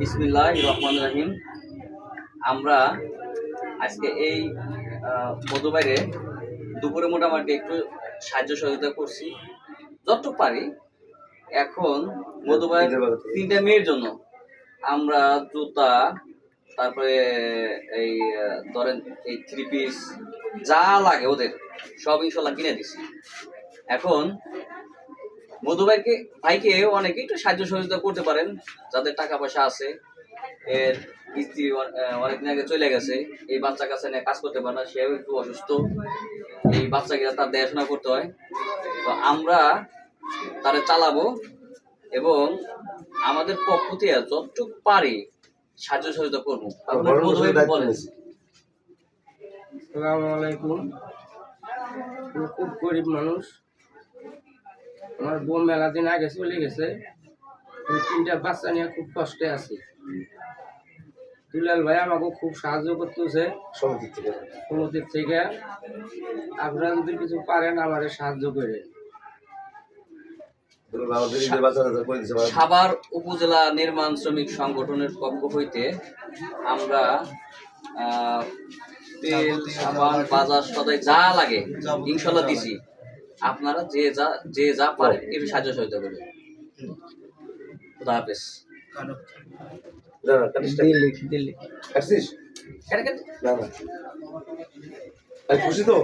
বিসমিল্লাহ রহমান রাহিম। আমরা আজকে এই মধুবাইরে দুপুরে মোটামুটি একটু সাহায্য সহযোগিতা করছি। যতটুকু পারি এখন মধুবাই তিনটা মেয়ের জন্য। আমরা জুতা তারপরে এই ধরেন এই থ্রি পিস যা লাগে ওদের সব ইনশাল্লাহ কিনে দিছি। এখন মধুবাইকে ভাইকে অনেকে একটু সাহায্য সহযোগিতা করতে পারেন যাদের টাকা পয়সা আছে। এর স্ত্রী অনেকদিন আগে চলে গেছে এই বাচ্চা কাছে নিয়ে কাজ করতে পারে না সেও একটু অসুস্থ। এই বাচ্চাকে তার দেখাশোনা করতে হয়। তো আমরা তারা চালাবো এবং আমাদের পক্ষ থেকে যতটুকু পারি সাহায্য সহযোগিতা করব। বলেন। নিয়েছি। আলাইকুম। খুব গরিব মানুষ। আমার বউ মেলা দিন আগে চলে গেছে। তিনটা বাচ্চা নিয়ে খুব কষ্টে আছি। দুলাল ভাই আমাকে খুব সাহায্য করতেছে। সমিতির থেকে। সমিতির থেকে। আপনারা যদি কিছু পারেন আমার সাহায্য করে। সাভার উপজেলা নির্মাণ শ্রমিক সংগঠনের পক্ষ হইতে আমরা আহ, তেল সাবান বাজার সদাই যা লাগে ইনশাল্লাহ দিছি। আপনারা যে যা যে যা পারেন একটু সাহায্য সহযোগিতা করবেন। খুদা হাফেজ। দিল্লি দিল্লি। খুশি তো?